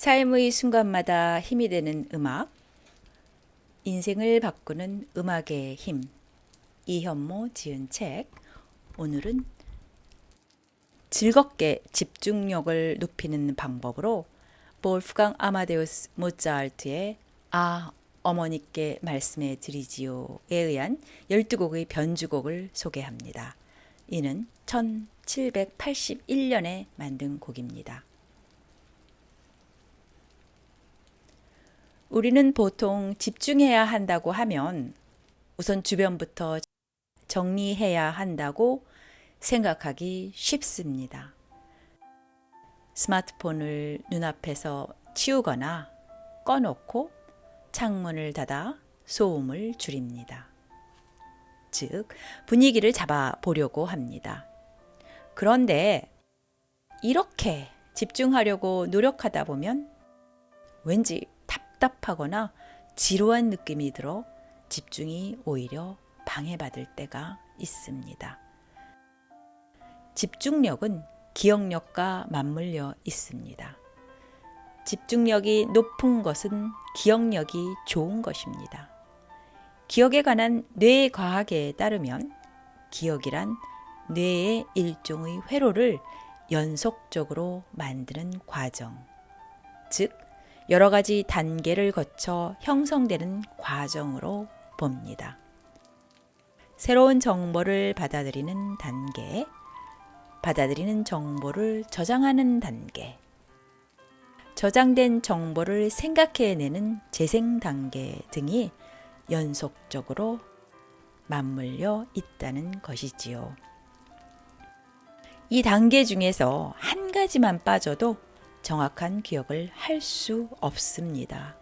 삶의 순간마다 힘이 되는 음악, 인생을 바꾸는 음악의 힘. 이현모 지은 책. 오늘은 즐겁게 집중력을 높이는 방법으로 볼프강 아마데우스 모차르트의 아 어머니께 말씀해 드리지요에 의한 12곡의 변주곡을 소개합니다. 이는 1781년에 만든 곡입니다. 우리는 보통 집중해야 한다고 하면 우선 주변부터 정리해야 한다고 생각하기 쉽습니다. 스마트폰을 눈앞에서 치우거나 꺼놓고 창문을 닫아 소음을 줄입니다. 즉, 분위기를 잡아 보려고 합니다. 그런데 이렇게 집중하려고 노력하다 보면 왠지 답답하거나 지루한 느낌이 들어 집중이 오히려 방해받을 때가 있습니다. 집중력은 기억력과 맞물려 있습니다. 집중력이 높은 것은 기억력이 좋은 것입니다. 기억에 관한 뇌 과학에 따르면 기억이란 뇌의 일종의 회로를 연속적으로 만드는 과정, 즉, 여러 가지 단계를 거쳐 형성되는 과정으로 봅니다. 새로운 정보를 받아들이는 단계, 받아들이는 정보를 저장하는 단계, 저장된 정보를 생각해내는 재생 단계 등이 연속적으로 맞물려 있다는 것이지요. 이 단계 중에서 한 가지만 빠져도 정확한 기억을 할 수 없습니다.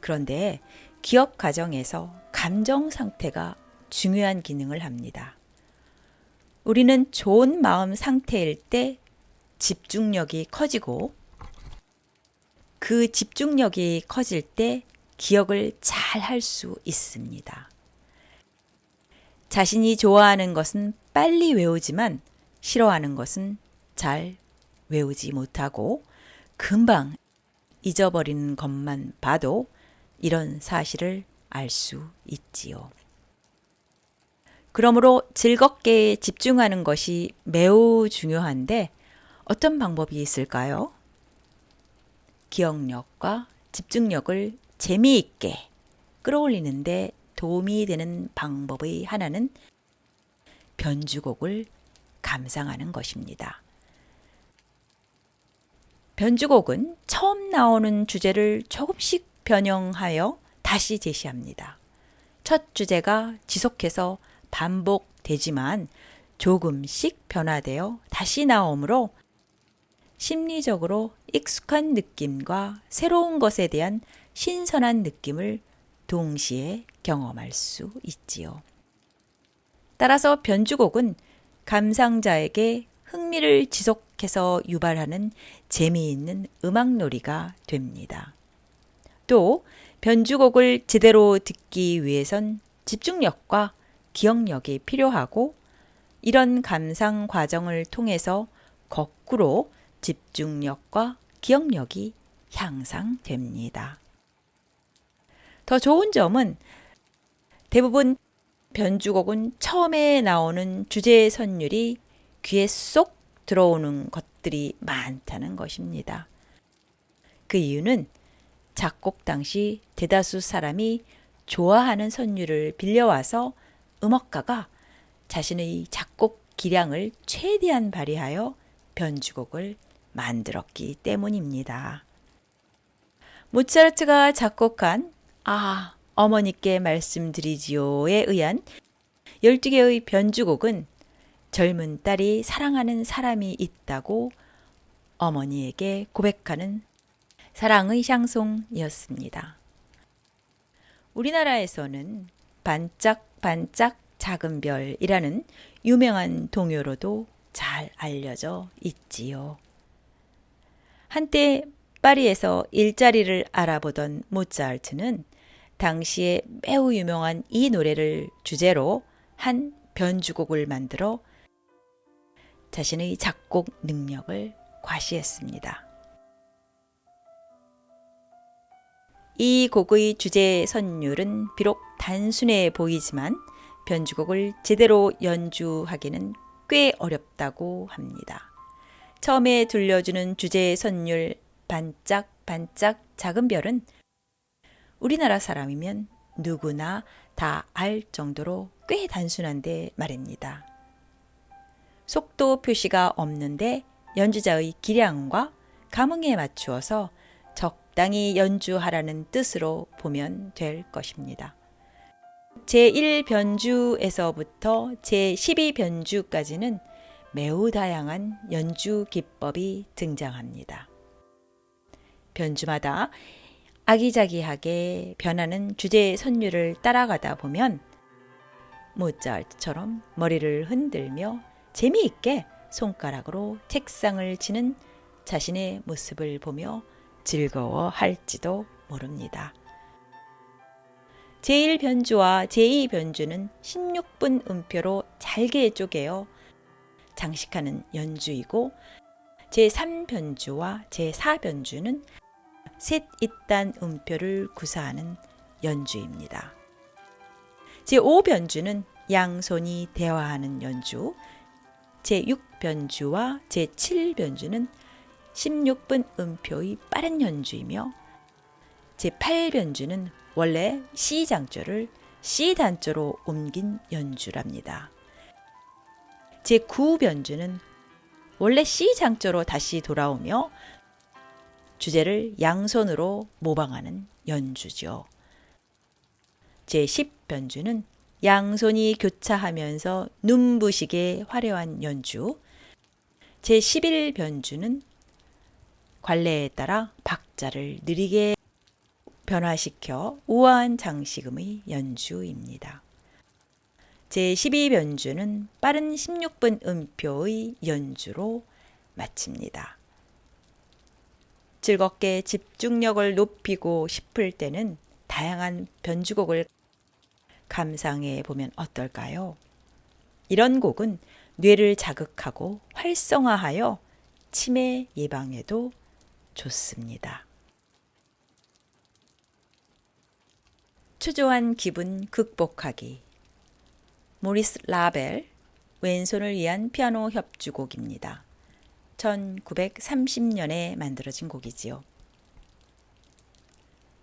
그런데 기억 과정에서 감정 상태가 중요한 기능을 합니다. 우리는 좋은 마음 상태일 때 집중력이 커지고 그 집중력이 커질 때 기억을 잘 할 수 있습니다. 자신이 좋아하는 것은 빨리 외우지만 싫어하는 것은 잘 외우지 못하고 금방 잊어버리는 것만 봐도 이런 사실을 알 수 있지요. 그러므로 즐겁게 집중하는 것이 매우 중요한데 어떤 방법이 있을까요? 기억력과 집중력을 재미있게 끌어올리는데 도움이 되는 방법의 하나는 변주곡을 감상하는 것입니다. 변주곡은 처음 나오는 주제를 조금씩 변형하여 다시 제시합니다. 첫 주제가 지속해서 반복되지만 조금씩 변화되어 다시 나오므로 심리적으로 익숙한 느낌과 새로운 것에 대한 신선한 느낌을 동시에 경험할 수 있지요. 따라서 변주곡은 감상자에게 흥미를 지속해서 유발하는 재미있는 음악놀이가 됩니다. 또 변주곡을 제대로 듣기 위해선 집중력과 기억력이 필요하고 이런 감상 과정을 통해서 거꾸로 집중력과 기억력이 향상됩니다. 더 좋은 점은 대부분 변주곡은 처음에 나오는 주제의 선율이 귀에 쏙 들어오는 것들이 많다는 것입니다. 그 이유는 작곡 당시 대다수 사람이 좋아하는 선율을 빌려와서 음악가가 자신의 작곡 기량을 최대한 발휘하여 변주곡을 만들었기 때문입니다. 모차르트가 작곡한 아, 어머니께 말씀드리지요에 의한 12개의 변주곡은 젊은 딸이 사랑하는 사람이 있다고 어머니에게 고백하는 사랑의 샹송이었습니다. 우리나라에서는 반짝반짝 작은 별이라는 유명한 동요로도 잘 알려져 있지요. 한때 파리에서 일자리를 알아보던 모차르트는 당시에 매우 유명한 이 노래를 주제로 한 변주곡을 만들어 자신의 작곡 능력을 과시했습니다. 이 곡의 주제 선율은 비록 단순해 보이지만 변주곡을 제대로 연주하기는 꽤 어렵다고 합니다. 처음에 들려주는 주제 선율 반짝반짝 작은 별은 우리나라 사람이면 누구나 다 알 정도로 꽤 단순한데 말입니다. 속도 표시가 없는데 연주자의 기량과 감흥에 맞추어서 적당히 연주하라는 뜻으로 보면 될 것입니다. 제1변주에서부터 제12변주까지는 매우 다양한 연주 기법이 등장합니다. 변주마다 아기자기하게 변하는 주제 선율을 따라가다 보면 모차르트처럼 머리를 흔들며 재미있게 손가락으로 책상을 치는 자신의 모습을 보며 즐거워할지도 모릅니다. 제1변주와 제2변주는 16분 음표로 잘게 쪼개어 장식하는 연주이고 제3변주와 제4변주는 셋 잇단 음표를 구사하는 연주입니다. 제5변주는 양손이 대화하는 연주, 제6변주와 제7변주는 16분 음표의 빠른 연주이며 제8변주는 원래 C 장조를 C 단조로 옮긴 연주랍니다. 제9변주는 원래 C 장조로 다시 돌아오며 주제를 양손으로 모방하는 연주죠. 제10변주는 양손이 교차하면서 눈부시게 화려한 연주. 제11 변주는 관례에 따라 박자를 느리게 변화시켜 우아한 장식음의 연주입니다. 제12 변주는 빠른 16분 음표의 연주로 마칩니다. 즐겁게 집중력을 높이고 싶을 때는 다양한 변주곡을 감상해 보면 어떨까요? 이런 곡은 뇌를 자극하고 활성화하여 치매 예방에도 좋습니다. 초조한 기분 극복하기. 모리스 라벨 왼손을 위한 피아노 협주곡입니다. 1930년에 만들어진 곡이지요.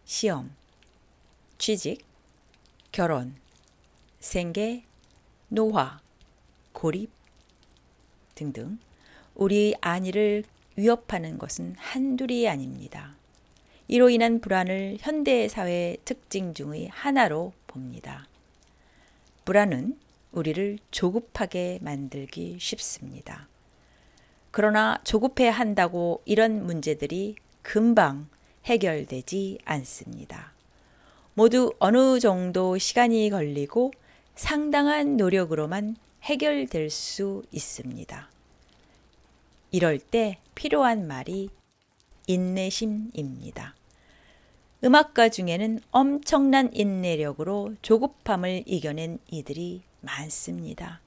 시험, 취직, 결혼, 생계, 노화, 고립 등등 우리 안위를 위협하는 것은 한둘이 아닙니다. 이로 인한 불안을 현대 사회의 특징 중의 하나로 봅니다. 불안은 우리를 조급하게 만들기 쉽습니다. 그러나 조급해 한다고 이런 문제들이 금방 해결되지 않습니다. 모두 어느 정도 시간이 걸리고 상당한 노력으로만 해결될 수 있습니다. 이럴 때 필요한 말이 인내심입니다. 음악가 중에는 엄청난 인내력으로 조급함을 이겨낸 이들이 많습니다.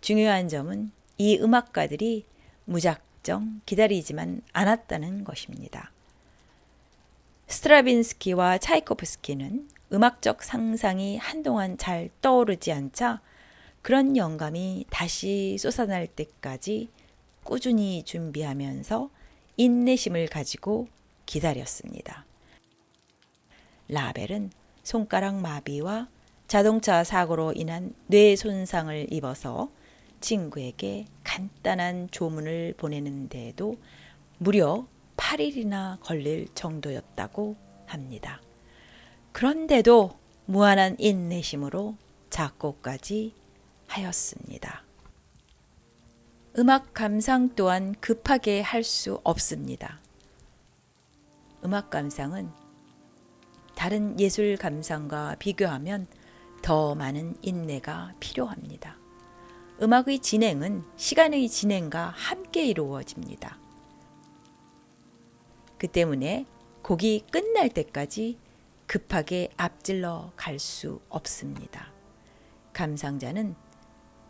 중요한 점은 이 음악가들이 무작정 기다리지만 않았다는 것입니다. 스트라빈스키와 차이코프스키는 음악적 상상이 한동안 잘 떠오르지 않자 그런 영감이 다시 솟아날 때까지 꾸준히 준비하면서 인내심을 가지고 기다렸습니다. 라벨은 손가락 마비와 자동차 사고로 인한 뇌 손상을 입어서 친구에게 간단한 조문을 보내는데도 무려 8일이나 걸릴 정도였다고 합니다. 그런데도 무한한 인내심으로 작곡까지 하였습니다. 음악 감상 또한 급하게 할 수 없습니다. 음악 감상은 다른 예술 감상과 비교하면 더 많은 인내가 필요합니다. 음악의 진행은 시간의 진행과 함께 이루어집니다. 그 때문에 곡이 끝날 때까지 급하게 앞질러 갈 수 없습니다. 감상자는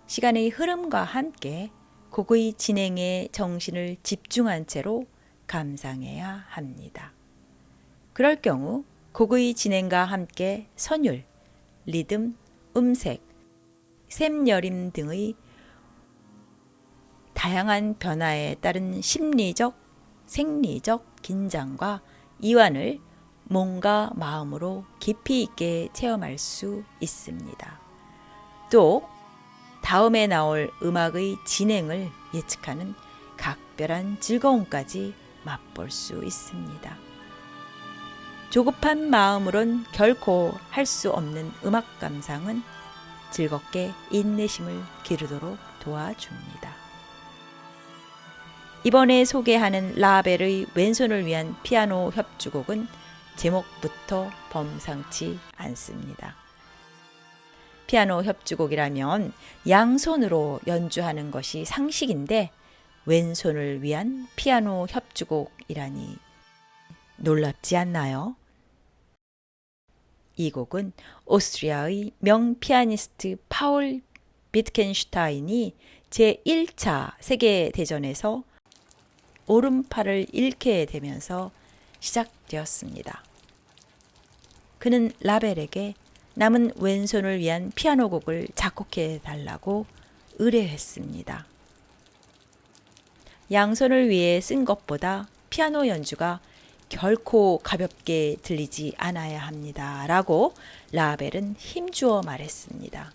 시간의 흐름과 함께 곡의 진행에 정신을 집중한 채로 감상해야 합니다. 그럴 경우 곡의 진행과 함께 선율, 리듬, 음색, 샘여림 등의 다양한 변화에 따른 심리적, 생리적 긴장과 이완을 몸과 마음으로 깊이 있게 체험할 수 있습니다. 또 다음에 나올 음악의 진행을 예측하는 각별한 즐거움까지 맛볼 수 있습니다. 조급한 마음으론 결코 할 수 없는 음악 감상은 즐겁게 인내심을 기르도록 도와줍니다. 이번에 소개하는 라벨의 왼손을 위한 피아노 협주곡은 제목부터 범상치 않습니다. 피아노 협주곡이라면 양손으로 연주하는 것이 상식인데 왼손을 위한 피아노 협주곡이라니 놀랍지 않나요? 이 곡은 오스트리아의 명 피아니스트 파울 비트켄슈타인이 제1차 세계대전에서 오른팔을 잃게 되면서 시작되었습니다. 그는 라벨에게 남은 왼손을 위한 피아노 곡을 작곡해 달라고 의뢰했습니다. 양손을 위해 쓴 것보다 피아노 연주가 결코 가볍게 들리지 않아야 합니다. 라고 라벨은 힘주어 말했습니다.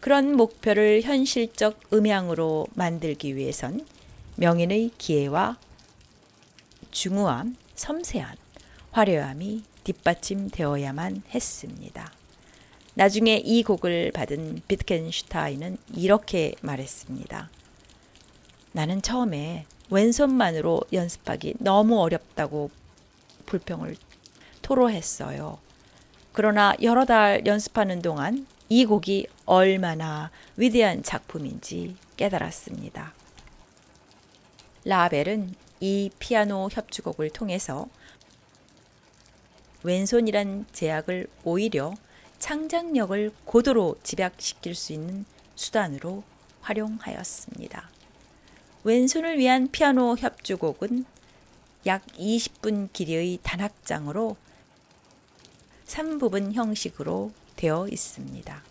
그런 목표를 현실적 음향으로 만들기 위해선 명인의 기회와 중후함, 섬세함, 화려함이 뒷받침되어야만 했습니다. 나중에 이 곡을 받은 비트겐슈타인은 이렇게 말했습니다. 나는 처음에 왼손만으로 연습하기 너무 어렵다고 불평을 토로했어요. 그러나 여러 달 연습하는 동안 이 곡이 얼마나 위대한 작품인지 깨달았습니다. 라벨은 이 피아노 협주곡을 통해서 왼손이란 제약을 오히려 창작력을 고도로 집약시킬 수 있는 수단으로 활용하였습니다. 왼손을 위한 피아노 협주곡은 약 20분 길이의 단악장으로 3부분 형식으로 되어 있습니다.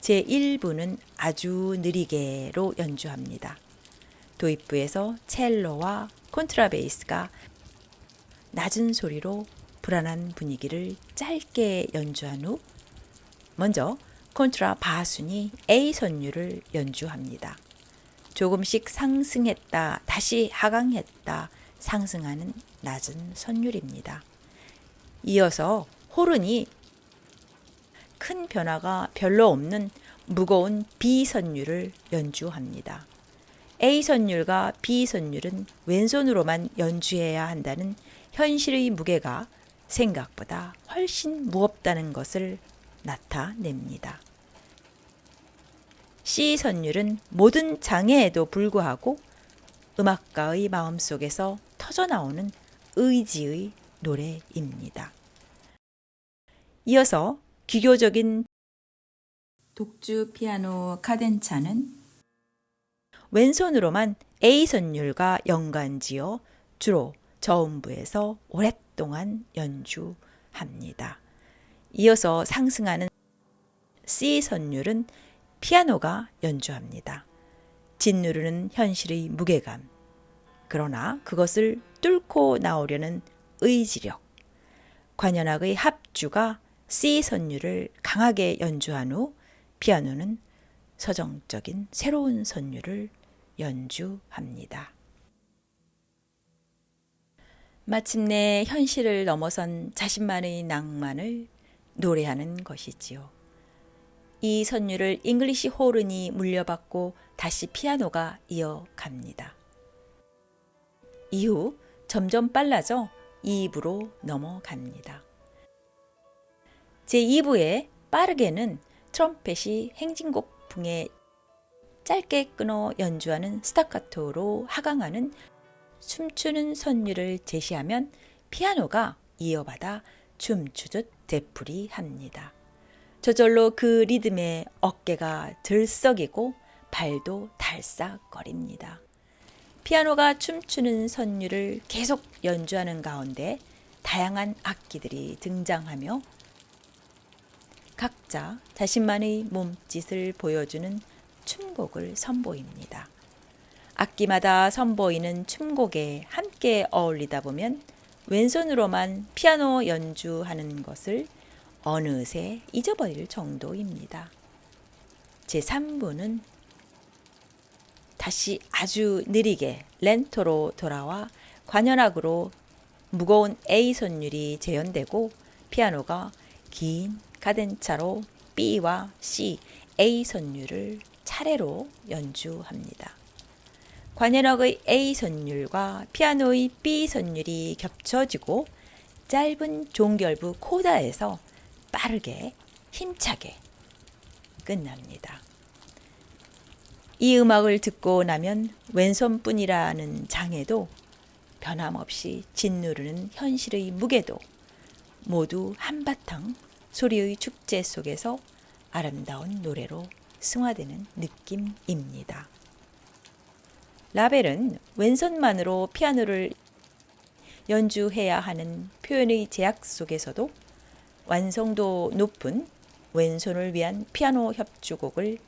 제1부는 아주 느리게로 연주합니다. 도입부에서 첼로와 콘트라베이스가 낮은 소리로 불안한 분위기를 짧게 연주한 후 먼저 콘트라 바순이 A 선율을 연주합니다. 조금씩 상승했다, 다시 하강했다, 상승하는 낮은 선율입니다. 이어서 호른이 큰 변화가 별로 없는 무거운 B 선율을 연주합니다. A 선율과 B 선율은 왼손으로만 연주해야 한다는 현실의 무게가 생각보다 훨씬 무겁다는 것을 나타냅니다. C 선율은 모든 장애에도 불구하고 음악가의 마음속에서 터져나오는 의지의 노래입니다. 이어서 기교적인 독주 피아노 카덴차는 왼손으로만 A 선율과 연관지어 주로 저음부에서 오랫동안 연주합니다. 이어서 상승하는 C 선율은 피아노가 연주합니다. 짓누르는 현실의 무게감. 그러나 그것을 뚫고 나오려는 의지력. 관현악의 합주가 C 선율을 강하게 연주한 후 피아노는 서정적인 새로운 선율을 연주합니다. 마침내 현실을 넘어선 자신만의 낭만을 노래하는 것이지요. 이 선율을 잉글리시 호른이 물려받고 다시 피아노가 이어갑니다. 이후 점점 빨라져 2부로 넘어갑니다. 제2부에 빠르게는 트럼펫이 행진곡풍에 짧게 끊어 연주하는 스타카토로 하강하는 춤추는 선율을 제시하면 피아노가 이어받아 춤추듯 되풀이합니다. 저절로 그 리듬에 어깨가 들썩이고 발도 달싹거립니다. 피아노가 춤추는 선율을 계속 연주하는 가운데 다양한 악기들이 등장하며 각자 자신만의 몸짓을 보여주는 춤곡을 선보입니다. 악기마다 선보이는 춤곡에 함께 어울리다 보면 왼손으로만 피아노 연주하는 것을 어느새 잊어버릴 정도입니다. 제3부는 다시 아주 느리게 렌토로 돌아와 관현악으로 무거운 A 손율이 재현되고 피아노가 긴 카덴차로 B와 C, A 손율을 차례로 연주합니다. 관현악의 A 선율과 피아노의 B 선율이 겹쳐지고 짧은 종결부 코다에서 빠르게 힘차게 끝납니다. 이 음악을 듣고 나면 왼손뿐이라는 장애도 변함없이 짓누르는 현실의 무게도 모두 한바탕 소리의 축제 속에서 아름다운 노래로 승화되는 느낌입니다. 라벨은 왼손만으로 피아노를 연주해야 하는 표현의 제약 속에서도 완성도 높은 왼손을 위한 피아노 협주곡을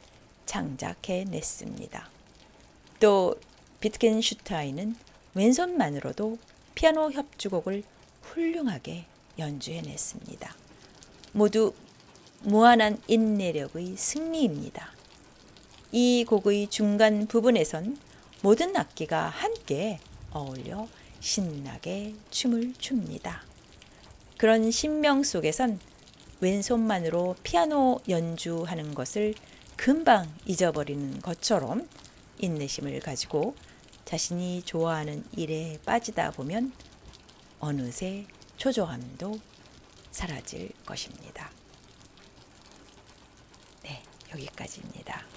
창작해 냈습니다. 또 비트겐슈타인은 왼손만으로도 피아노 협주곡을 훌륭하게 연주해 냈습니다. 모두 무한한 인내력의 승리입니다. 이 곡의 중간 부분에선 모든 악기가 함께 어울려 신나게 춤을 춥니다. 그런 신명 속에선 왼손만으로 피아노 연주하는 것을 금방 잊어버리는 것처럼 인내심을 가지고 자신이 좋아하는 일에 빠지다 보면 어느새 초조함도 사라질 것입니다. 네, 여기까지입니다.